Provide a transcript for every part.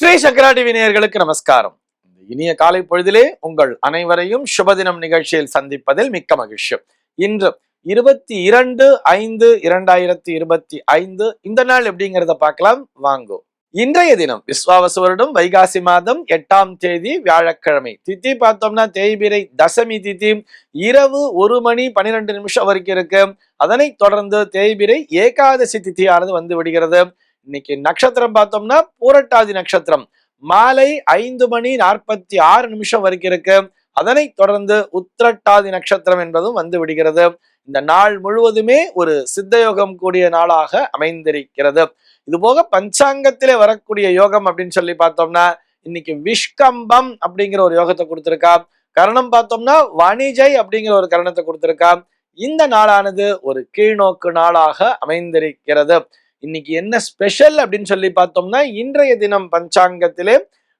ஸ்ரீ சக்கரா TV நேயர்களுக்கு நமஸ்காரம். இனிய காலை பொழுதிலே உங்கள் அனைவரையும் சுபதினம் நிகழ்ச்சியில் சந்திப்பதில் மிக்க மகிழ்ச்சி. இன்று இருபத்தி இரண்டு ஐந்து இரண்டாயிரத்தி இருபத்தி ஐந்து இந்த நாள் எப்படிங்கிறத பார்க்கலாம். வாங்கோ. இன்றைய தினம் விஸ்வாவசு வருடம் வைகாசி மாதம் எட்டாம் தேதி வியாழக்கிழமை. தித்தி பார்த்தோம்னா தேய்பிரை தசமி தித்தி இரவு ஒரு மணி பன்னிரெண்டு நிமிஷம் வரைக்கும் இருக்கு. அதனைத் தொடர்ந்து தேய்பிரை ஏகாதசி தித்தியானது வந்து விடுகிறது. இன்னைக்கு நட்சத்திரம் பார்த்தோம்னா பூரட்டாதி நட்சத்திரம். மாலை ஐந்து மணி நாற்பத்தி ஆறு நிமிஷம் வரைக்கும் இருக்கு. அதனை தொடர்ந்து உத்திரட்டாதி நட்சத்திரம் என்பதும் வந்து விடுகிறது. இந்த நாள் முழுவதுமே ஒரு சித்தயோகம் கூடிய நாளாக அமைந்திருக்கிறது. இது போக பஞ்சாங்கத்திலே வரக்கூடிய யோகம் அப்படின்னு சொல்லி பார்த்தோம்னா இன்னைக்கு விஷ்கம்பம் அப்படிங்கிற ஒரு யோகத்தை கொடுத்திருக்கா. கரணம் பார்த்தோம்னா வணிஜை அப்படிங்கிற ஒரு கரணத்தை கொடுத்திருக்கா. இந்த நாளானது ஒரு கீழ்நோக்கு நாளாக அமைந்திருக்கிறது. இன்னைக்கு என்ன ஸ்பெஷல் அப்படின்னு சொல்லி பார்த்தோம்னா இன்றைய தினம் பஞ்சாங்கத்திலே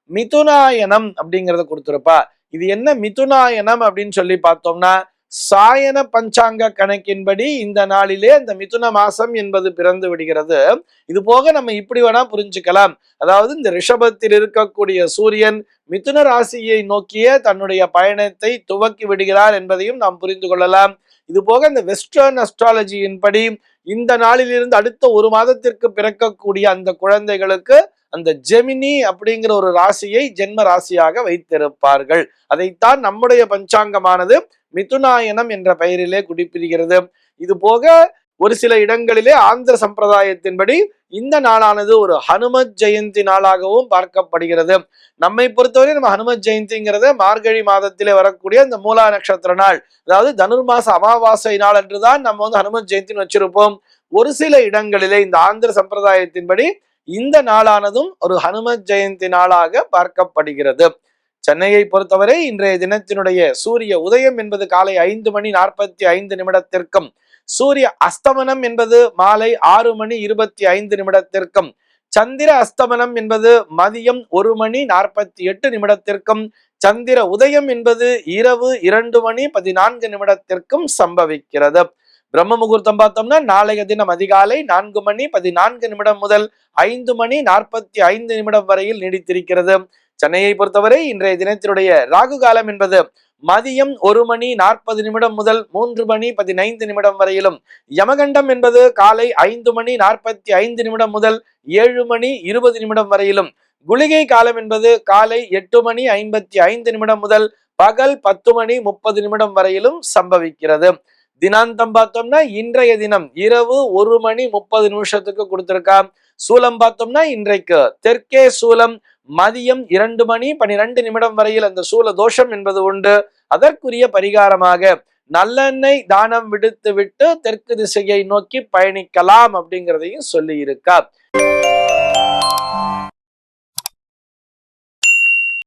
மிதுனாயனம் அப்படிங்கிறத கொடுத்துருப்பா. இது என்ன மிதுனாயனம் அப்படின்னு சொல்லி பார்த்தோம்னா சாயன பஞ்சாங்க கணக்கின்படி இந்த நாளிலே அந்த மிதுன மாசம் என்பது பிறந்து விடுகிறது. இது போக நம்ம இப்படி வேணா புரிஞ்சுக்கலாம். அதாவது இந்த ரிஷபத்தில் இருக்கக்கூடிய சூரியன் மிதுன ராசியை நோக்கிய தன்னுடைய பயணத்தை துவக்கி விடுகிறார் என்பதையும் நாம் புரிந்து கொள்ளலாம். இது போக இந்த வெஸ்டர்ன் அஸ்ட்ராலஜியின் படி இந்த நாளிலிருந்து அடுத்த ஒரு மாதத்திற்கு பிறக்கக்கூடிய அந்த குழந்தைகளுக்கு அந்த ஜெமினி அப்படிங்கிற ஒரு ராசியை ஜென்ம ராசியாக வைத்திருப்பார்கள். அதைத்தான் நம்முடைய பஞ்சாங்கமானது மிதுனாயனம் என்ற பெயரிலே குடிப்பிரிகிறது. இது போக ஒரு சில இடங்களிலே ஆந்திர சம்பிரதாயத்தின்படி இந்த நாளானது ஒரு ஹனுமத் ஜெயந்தி நாளாகவும் பார்க்கப்படுகிறது. நம்மை பொறுத்தவரை நம்ம ஹனுமத் ஜெயந்திங்கிறத மார்கழி மாதத்திலே வரக்கூடிய அந்த மூலா நட்சத்திர நாள் அதாவது தனுர்மாச அமாவாசை நாள் என்றுதான் நம்ம வந்து ஹனுமத் ஜெயந்தின்னு வச்சிருப்போம். ஒரு சில இடங்களிலே இந்த ஆந்திர சம்பிரதாயத்தின்படி இந்த நாளானதும் ஒரு ஹனுமத் ஜெயந்தி நாளாக பார்க்கப்படுகிறது. சென்னையை பொறுத்தவரை இன்றைய தினத்தினுடைய சூரிய உதயம் என்பது காலை ஐந்து மணி நாற்பத்தி ஐந்து நிமிடத்திற்கும் சூரிய அஸ்தமனம் என்பது மாலை ஆறு மணி இருபத்தி ஐந்து நிமிடத்திற்கும் சந்திர அஸ்தமனம் என்பது மதியம் ஒரு மணி நாற்பத்தி எட்டு நிமிடத்திற்கும் சந்திர உதயம் என்பது இரவு இரண்டு மணி பதினான்கு நிமிடத்திற்கும் சம்பவிக்கிறது. பிரம்ம முகூர்த்தம் பார்த்தோம்னா நாளைய தினம் அதிகாலை நான்கு மணி பதினான்கு நிமிடம் முதல் ஐந்து மணி நாற்பத்தி ஐந்து நிமிடம் வரையில் நீடித்திருக்கிறது. சென்னையை பொறுத்தவரை இன்றைய தினத்தினுடைய ராகு காலம் என்பது மதியம் ஒரு மணி நாற்பது நிமிடம் முதல் மூன்று மணி பதினைந்து நிமிடம் வரையிலும். யமகண்டம் என்பது காலை ஐந்து மணி நாற்பத்தி ஐந்து நிமிடம் முதல் ஏழு மணி இருபது நிமிடம் வரையிலும். குளிகை காலம் என்பது காலை எட்டு மணி ஐம்பத்தி ஐந்து நிமிடம் முதல் பகல் பத்து மணி முப்பது நிமிடம் வரையிலும் சம்பவிக்கிறது. தினாந்தம் பார்த்தோம்னா இன்றைய தினம் இரவு ஒரு மணி முப்பது நிமிஷத்துக்கு கொடுத்திருக்கா சூலம் பார்த்தோம்னா இன்றைக்கு. தெற்கே சூலம் மதியம் இரண்டு மணி பனிரெண்டு நிமிடம் வரையில் அந்த சூல தோஷம் என்பது உண்டு. அதற்குரிய பரிகாரமாக நல்லெண்ணெய் தானம் விடுத்து விட்டு தெற்கு திசையை நோக்கி பயணிக்கலாம் அப்படிங்கிறதையும் சொல்லி இருக்கா